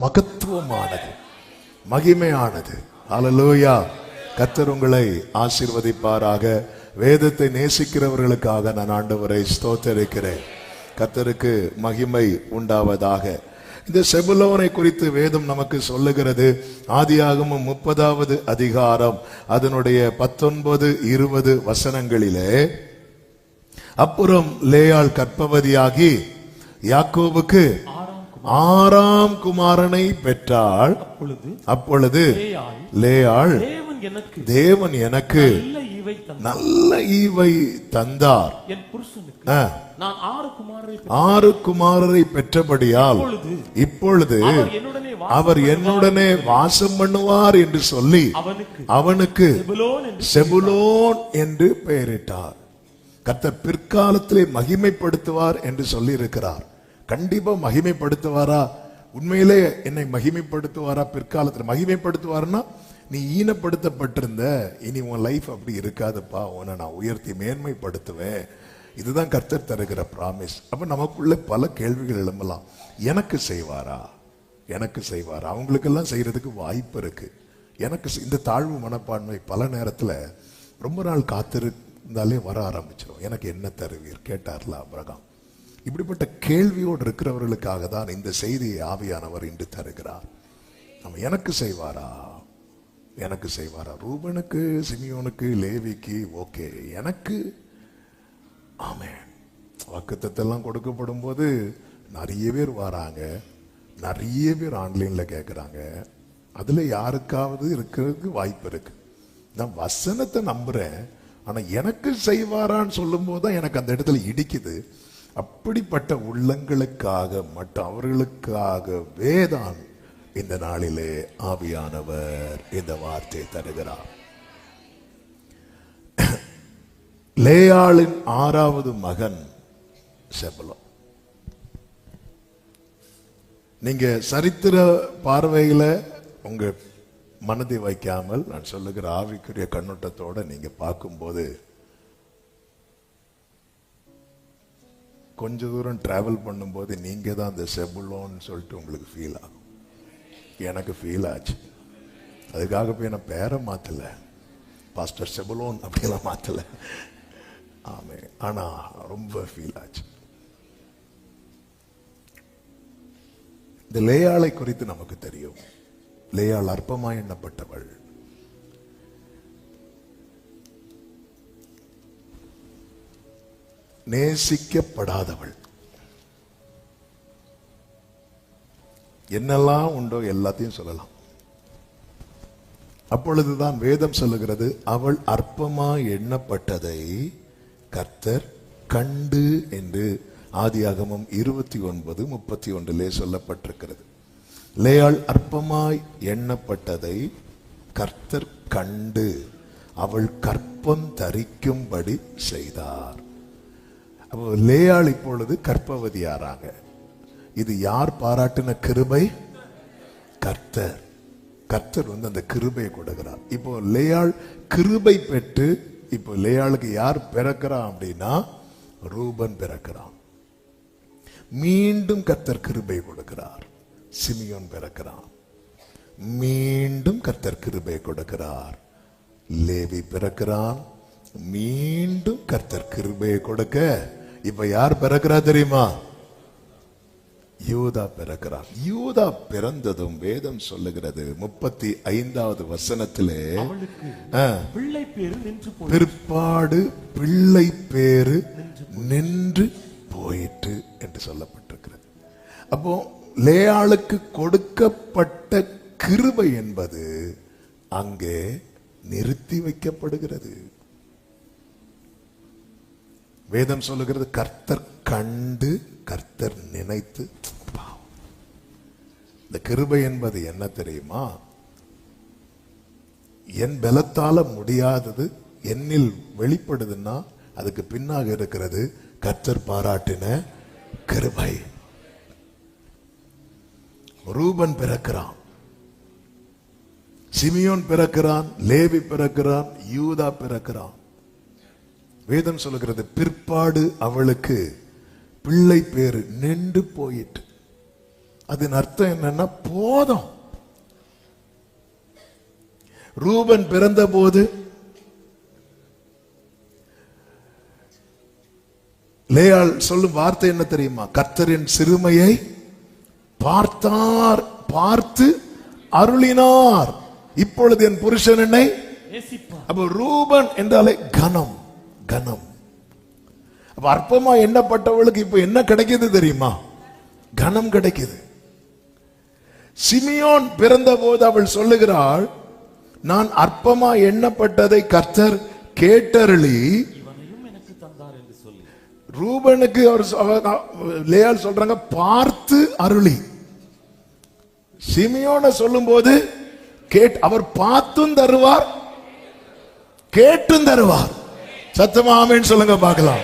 மகத்துவமானது மகிமையானது. Hallelujah கத்தர் உங்களை ஆசிர்வதிப்பாராக. வேதத்தை நேசிக்கிறவர்களுக்காக நான் ஆண்டவரை ஸ்தோத்தரிக்கிறேன். கத்தருக்கு மகிமை உண்டாவதாக. இந்த செபுலோனை குறித்து வேதம் நமக்கு சொல்லுகிறது. ஆதியாகமும் முப்பதாவது அதிகாரம் அதனுடைய பத்தொன்பது இருபது வசனங்களிலே அப்புறம் லேயாள் கற்பவதியாகி யாக்கோவுக்கு ஆறாம் குமாரனை பெற்றாள். அப்பொழுது அப்பொழுது லேயாள், தேவன் எனக்கு தேவன் எனக்கு நல்ல ஈவை தந்தார். ஆறு குமாரரை பெற்றபடியால் இப்பொழுது அவர் என்னுடனே வாசம் பண்ணுவார். என்று சொல்லி அவனுக்கு செபுலோன் என்று செபுலோன் என்று பெயரிட்டார். கர்த்தர் பிற்காலத்திலே மகிமைப்படுத்துவார் என்று சொல்லி இருக்கிறார் கண்டிப்பா மகிமைப்படுத்துவாரா? உண்மையிலே என்னை மகிமைப்படுத்துவாரா? பிற்காலத்தில் மகிமைப்படுத்துவாருன்னா நீ ஈனப்படுத்தப்பட்டிருந்த இனி உன் லைஃப் அப்படி இருக்காதுப்பா. உன்னை நான் உயர்த்தி மேன்மைப்படுத்துவேன். இதுதான் கர்த்தர் தருகிற ப்ராமிஸ் அப்ப நமக்குள்ள பல கேள்விகள் எழும்பலாம். எனக்கு செய்வாரா? எனக்கு செய்வாரா? அவங்களுக்கெல்லாம் செய்யறதுக்கு வாய்ப்பு இருக்கு. எனக்கு இந்த தாழ்வு மனப்பான்மை பல நேரத்தில் ரொம்ப நாள் காத்திருந்தாலே வர ஆரம்பிச்சிடும் எனக்கு என்ன தருவீர்? கேட்டார்ல அப்ரகாம். இப்படிப்பட்ட கேள்வியோடு இருக்கிறவர்களுக்காக தான் இந்த செய்தியை ஆவியானவர் இன்று தருகிறார். நம்ம எனக்கு செய்வாரா? எனக்கு செய்வாரா? ரூபனுக்கு சிமியோனுக்கு லேவிக்கு ஓகே. எனக்கு? ஆமே வாக்குத்தத்தெல்லாம் கொடுக்கப்படும் போது நிறைய பேர் வராங்க. நிறைய பேர் ஆன்லைன்ல கேட்குறாங்க அதில் யாருக்காவது இருக்கிறதுக்கு வாய்ப்பு இருக்கு. நான் வசனத்தை நம்புறேன். ஆனால் எனக்கு செய்வாரான்னு சொல்லும் தான் எனக்கு அந்த இடத்துல இடிக்குது. அப்படிப்பட்ட உள்ளங்களுக்காக மற்றும் அவர்களுக்காகவே தான் இந்த நாளிலே ஆவியானவர் இந்த வார்த்தை தருகிறார். லேயாளின் ஆறாவது மகன் செபலம் நீங்க சரித்திர பார்வையில் உங்க மனதை வைக்காமல் நான் சொல்லுகிற ஆவிக்குரிய கண்ணோட்டத்தோட நீங்க பார்க்கும்போது கொஞ்ச தூரம் ட்ராவல் பண்ணும்போது நீங்கள் தான் அந்த செபுலோன்னு சொல்லிட்டு உங்களுக்கு ஃபீல் ஆகும். எனக்கு ஃபீல் ஆச்சு. அதுக்காக போய் நான் பேரை மாற்றலை பாஸ்டர் செபுலோன் அப்படிலாம் மாற்றலை ஆமே. ஆனால் ரொம்ப ஃபீல் ஆச்சு. இந்த லேயாளை குறித்து நமக்கு தெரியும். லேயாள் அற்பமா எண்ணப்பட்டவள். நேசிக்கப்படாதவள். என்னெல்லாம் உண்டோ எல்லாத்தையும் சொல்லலாம். அப்பொழுதுதான் வேதம் சொல்லுகிறது அவள் அற்பமா எண்ணப்பட்டதை கர்த்தர் கண்டு என்று ஆதியாகமம் இருபத்தி ஒன்பது முப்பத்தி ஒன்றிலே சொல்லப்பட்டிருக்கிறது. லேயாள் அற்பமாய் எண்ணப்பட்டதை கர்த்தர் கண்டு அவள் கற்பம் தரிக்கும்படி செய்தார். அப்போ லேயாள் இப்பொழுது கற்பவதியாராங்க இது யார் பாராட்டின கிருபை? கர்த்தர். கர்த்தர் வந்து அந்த கிருபையை கொடுக்கிறார். இப்போ லேயாள் கிருபை பெற்று இப்போ லேயாளுக்கு யார் பிறக்கிறான் அப்படின்னா ரூபன் பிறக்கிறான். மீண்டும் கர்த்தர் கிருபை கொடுக்கிறார். சிமியோன் பிறக்கிறான். மீண்டும் கர்த்தர் கிருபை கொடுக்கிறார். லேவி பிறக்கிறான். மீண்டும் கர்த்தர் கிருபையை கொடுக்க இப்ப யார் பிறக்கிறா தெரியுமா? யூதா பிறக்கிறார் யூதா பிறந்ததும் வேதம் சொல்லுகிறது. முப்பத்தி ஐந்தாவது வசனத்திலே பிள்ளை பேரு பிற்பாடு பிள்ளை பேரு நின்று போயிற்று என்று சொல்லப்பட்டிருக்கிறது. அப்போ லேயாளுக்கு கொடுக்கப்பட்ட கிருபை என்பது அங்கே நிறுத்தி வைக்கப்படுகிறது. வேதம் சொல்லுகிறது கர்த்தர் கண்டு கர்த்தர் நினைத்து. இந்த கிருபை என்பது என்ன தெரியுமா? என் பலத்தால முடியாதது என்னில் வெளிப்படுதுன்னா அதுக்கு பின்னாக இருக்கிறது கர்த்தர் பாராட்டின கிருபை. ரூபன் பிறக்கிறான். சிமியோன் பிறக்கிறான் லேவி பிறக்கிறான் யூதா பிறக்கிறான். வேதம் சொல்லுகிறது பிற்பாடு அவளுக்கு பிள்ளை பேரு நின்று போயிட்டு அதன் அர்த்தம் என்னன்னா போதும். ரூபன் பிறந்தபோது லேயாள் சொல்லும் வார்த்தை என்ன தெரியுமா? கர்த்தரின் சிறுமையை பார்த்தார் பார்த்து அருளினார். இப்பொழுது என் புருஷன் என்னை அப்ப ரூபன் என்றாலே கனம். கனம். அப்ப அற்பமா எண்ணப்பட்டவளுக்கு இப்ப என்ன கிடைக்குது தெரியுமா? கனம் கிடைக்குது. சிமியோன் பிறந்தபோது அவள் சொல்லுகிறாள் நான் அற்பமா எண்ணப்பட்டதை கர்த்தர் கேட்டருளி. இவனையும் எனக்கு தந்தார் என்று சொல்லி. ரூபனுக்கு அவர் லேயாள் சொல்றாங்க பார்த்து அருளி. சிமியோன சொல்லும்போது கேட் அவர் பார்த்தும் தருவார் கேட்டும் தருவார். சத்தமா ஆமென்னு சொல்லுங்க பார்க்கலாம்.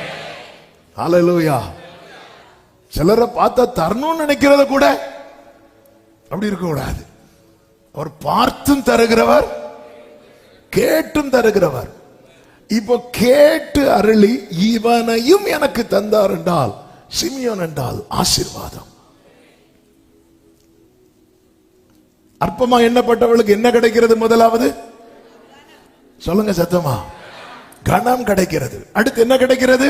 ஹalleluya சிலரை பார்த்தா தரணும்னு நினைக்கிறத கூட அப்படி இருக்க கூடாது அவர் பார்த்தும் தருகிறவர் கேட்டும் தருகிறவர். இப்போ கேட்டு அருளி இவனையும் எனக்கு தந்தார் என்றால் சிமியோன் என்றால் ஆசீர்வாதம். அற்பமா எண்ணப்பட்டவளுக்கு என்ன கிடைக்கிறது முதலாவது? சொல்லுங்க சத்தமா. கணம் கிடைக்கிறது. அடுத்து என்ன கிடைக்கிறது?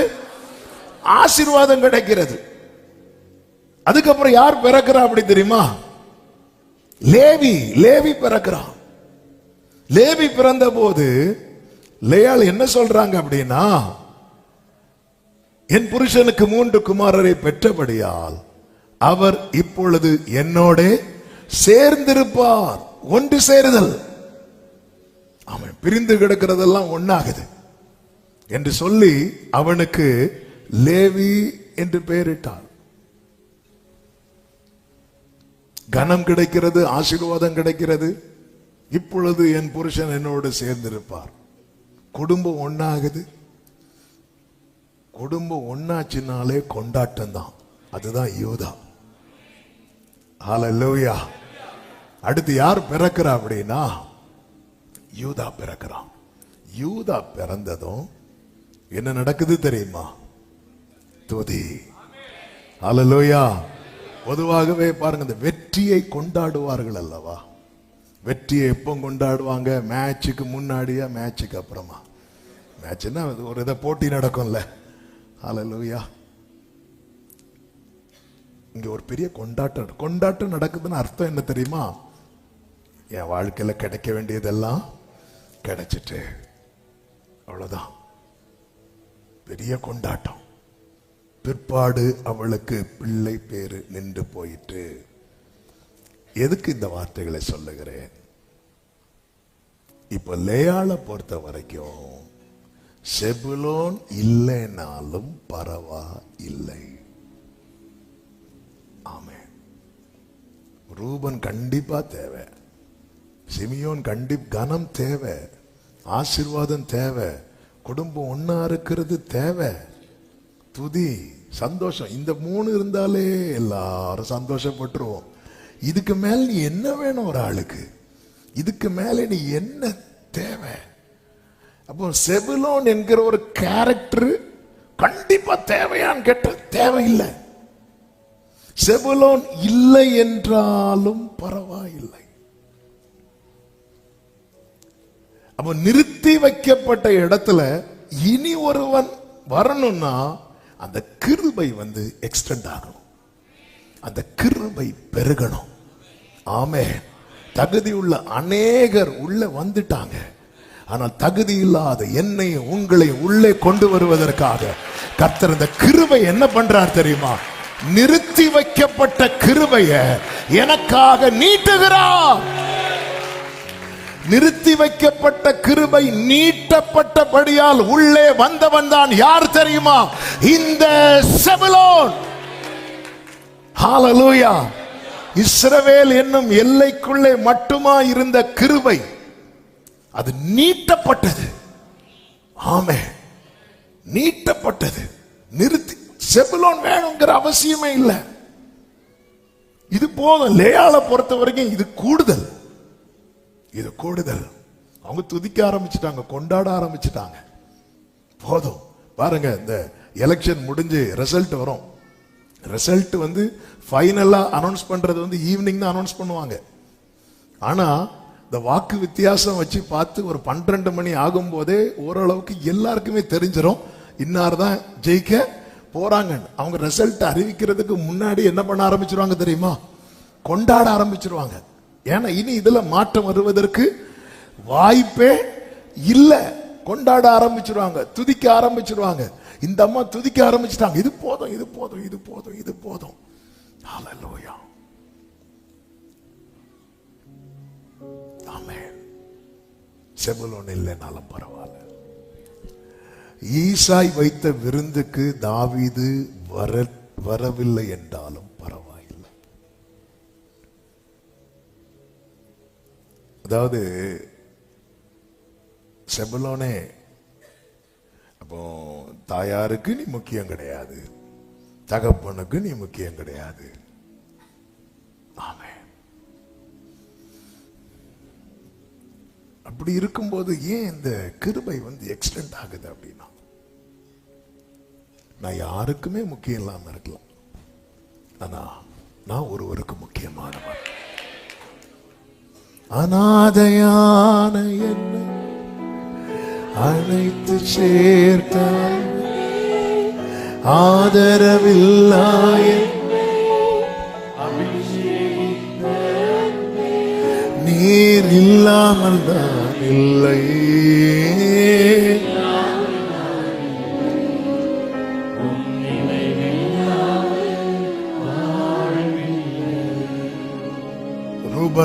ஆசீர்வாதம் கிடைக்கிறது. அதுக்கப்புறம் யார் பிறக்கிறா அப்படி தெரியுமா? லேவி லேவி பிறக்கிறான். லேவி பிறந்த போது லேயால் என்ன சொல்றாங்க அப்படின்னா என் புருஷனுக்கு மூன்று குமாரரை பெற்றபடியால் அவர் இப்பொழுது என்னோட சேர்ந்திருப்பார். ஒன்று சேருதல். அவன் பிரிந்து கிடக்கிறதெல்லாம் ஒன்னாகுது என்று சொல்லி அவனுக்கு லேவி என்று பெயரிட்டார் கனம் கிடைக்கிறது ஆசீர்வாதம் கிடைக்கிறது. இப்பொழுது என் புருஷன் என்னோடு சேர்ந்திருப்பார். குடும்பம் ஒன்னாகுது குடும்பம் ஒன்னாச்சுனாலே கொண்டாட்டம் தான். அதுதான் யூதா. ஹலோயா அடுத்து யார் பிறக்கிறா அப்படின்னா யூதா பிறக்கிறான். யூதா பிறந்ததும் என்ன நடக்குது தெரியுமா? துதி. அலலோயா பொதுவாகவே பாருங்க இந்த வெற்றியை கொண்டாடுவார்கள் அல்லவா? வெற்றியை எப்போ கொண்டாடுவாங்க? மேட்சுக்கு முன்னாடியா மேட்சுக்கு அப்புறமா? மேட்ச்னா ஒரு இதை போட்டி நடக்கும்ல. ஹalleluya. இங்க ஒரு பெரிய கொண்டாட்டம் கொண்டாட்டம் நடக்குதுன்னு அர்த்தம் என்ன தெரியுமா? என் வாழ்க்கையில் கிடைக்க வேண்டியதெல்லாம் கிடைச்சிட்டு அவ்வளோதான் பெரிய கொண்டாட்டம். பிற்பாடு அவளுக்கு பிள்ளை பேரு நின்று போயிட்டு எதுக்கு இந்த வார்த்தைகளை சொல்லுகிறேன்? இப்ப லேயாளை பொறுத்த வரைக்கும் செபுலோன் இல்லைனாலும் பரவா இல்லை ஆமே ரூபன் கண்டிப்பா தேவை. சிமியோன் கண்டி கனம் தேவை. ஆசிர்வாதம் தேவை. குடும்பம் ஒன்றா இருக்கிறது தேவை. துதி சந்தோஷம். இந்த மூணு இருந்தாலே எல்லாரும் சந்தோஷப்பட்டுருவோம். இதுக்கு மேல் நீ என்ன வேணும் ஒரு ஆளுக்கு? இதுக்கு மேலே நீ என்ன தேவை? அப்போ செபுலோன் என்கிற ஒரு கேரக்டர் கண்டிப்பா தேவையான்னு கேட்டால் தேவையில்லை. செபுலோன் இல்லை என்றாலும் பரவாயில்லை. அப்ப நிறுத்தி வைக்கப்பட்ட இடத்துல இனி ஒருவன் வரணும்னா அந்த கிருபை வந்து எக்ஸ்டெண்ட் ஆகணும். அந்த கிருபை பெருகணும். ஆமே தகுதி உள்ள அநேகர் உள்ள வந்துட்டாங்க. ஆனால் தகுதி இல்லாத என்னை உங்களை உள்ளே கொண்டு வருவதற்காக கர்த்தர் இந்த கிருபை என்ன பண்றார் தெரியுமா? நிறுத்தி வைக்கப்பட்ட கிருபைய எனக்காக நீட்டுகிறார். நிறுத்தி வைக்கப்பட்ட கிருபை நீட்டப்பட்டபடியால் உள்ளே வந்தவன் தான் யார் தெரியுமா? இந்த செபுலோன். ஹalleluya. இஸ்ரவேல் என்னும் எல்லைக்குள்ளே மட்டுமா இருந்த கிருபை அது நீட்டப்பட்டது. ஆமே நீட்டப்பட்டது. நிறுத்தி செபுலோன் வேணுங்கிற அவசியமே இல்லை. இது போதும். லேயால பொறுத்த வரைக்கும் இது கூடுதல். இது கூடுதல். அவங்க துதிக்க ஆரம்பிச்சிட்டாங்க கொண்டாட ஆரம்பிச்சிட்டாங்க. போதும். பாருங்க இந்த எலெக்ஷன் முடிஞ்சு ரிசல்ட் வரும். ரிசல்ட் வந்து ஃபைனலாக அனௌன்ஸ் பண்ணுறது வந்து ஈவினிங் தான் அனௌன்ஸ் பண்ணுவாங்க. ஆனால் இந்த வாக்கு வித்தியாசம் வச்சு பார்த்து ஒரு பன்னிரெண்டு மணி ஆகும்போதே ஓரளவுக்கு எல்லாருக்குமே தெரிஞ்சிடும் இன்னார் தான் ஜெயிக்க போகிறாங்கன்னு அவங்க ரிசல்ட் அறிவிக்கிறதுக்கு முன்னாடி என்ன பண்ண ஆரம்பிச்சிருவாங்க தெரியுமா? கொண்டாட ஆரம்பிச்சிருவாங்க. ஏன்னா இனி இதுல மாற்றம் வருவதற்கு வாய்ப்பே இல்ல. கொண்டாட ஆரம்பிச்சிருவாங்க துதிக்க ஆரம்பிச்சிருவாங்க. இந்த அம்மா துதிக்க ஆரம்பிச்சிட்டாங்க. இது போதும் இது போதும் இது போதும் இது போதும். ஹalleluya ஆமென் செபுலோன் இல்லைனாலும் பரவாயில்ல. ஈசாய் வைத்த விருந்துக்கு தாவீது வர வரவில்லை என்றாலும் அதாவது செபலோனே அப்போ தாயாருக்கு நீ முக்கியம் கிடையாது. தகப்பனுக்கு நீ முக்கியம் கிடையாது. ஆமே அப்படி இருக்கும்போது ஏன் இந்த கிருபை வந்து எக்ஸ்டெண்ட் ஆகுது அப்படின்னா? நான் யாருக்குமே முக்கியம் இல்லாம இருக்கலாம். ஆனா நான் ஒருவருக்கு முக்கியமானவன். அநாதையான என்னை அழைத்து சேர்த்தாய் ஆதரவில்லாய நீர் இல்லாமல் தான் இல்லை.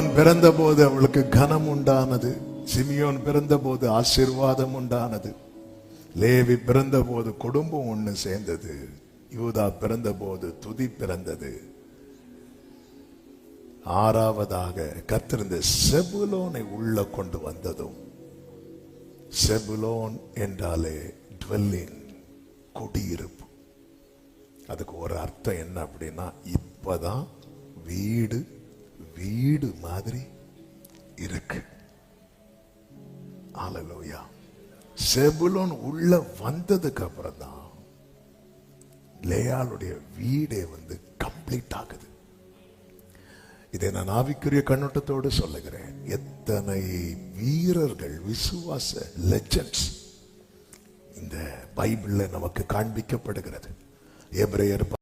சிமியோன் பிறந்தபோது அவளுக்கு கனம் உண்டானது. சிமியோன் பிறந்தபோது ஆசிர்வாதம் உண்டானது. லேவி பிறந்தபோது குடும்பம் ஒண்ணு சேர்ந்தது. யூதா பிறந்தபோது துதி பிறந்தது. ஆறாவதாக கத்திருந்த செபுலோனை உள்ள கொண்டு வந்ததும் செபுலோன் என்றாலே டுவெல்லிங் குடியிருப்பு. அதுக்கு ஒரு அர்த்தம் என்ன அப்படின்னா இப்பதான் வீடு வீடு மாதிரி இருக்கு. ஆலலோயா செபுலோன் உள்ள வந்ததுக்கு அப்புறம் தான் லேயாளுடைய வீடே வந்து கம்ப்ளீட் ஆகுது. இதை நான் ஆவிக்குரிய கண்ணோட்டத்தோடு சொல்லுகிறேன். எத்தனை வீரர்கள் விசுவாச லெஜண்ட்ஸ் இந்த பைபிளில் நமக்கு காண்பிக்கப்படுகிறது. எப்ரேயர்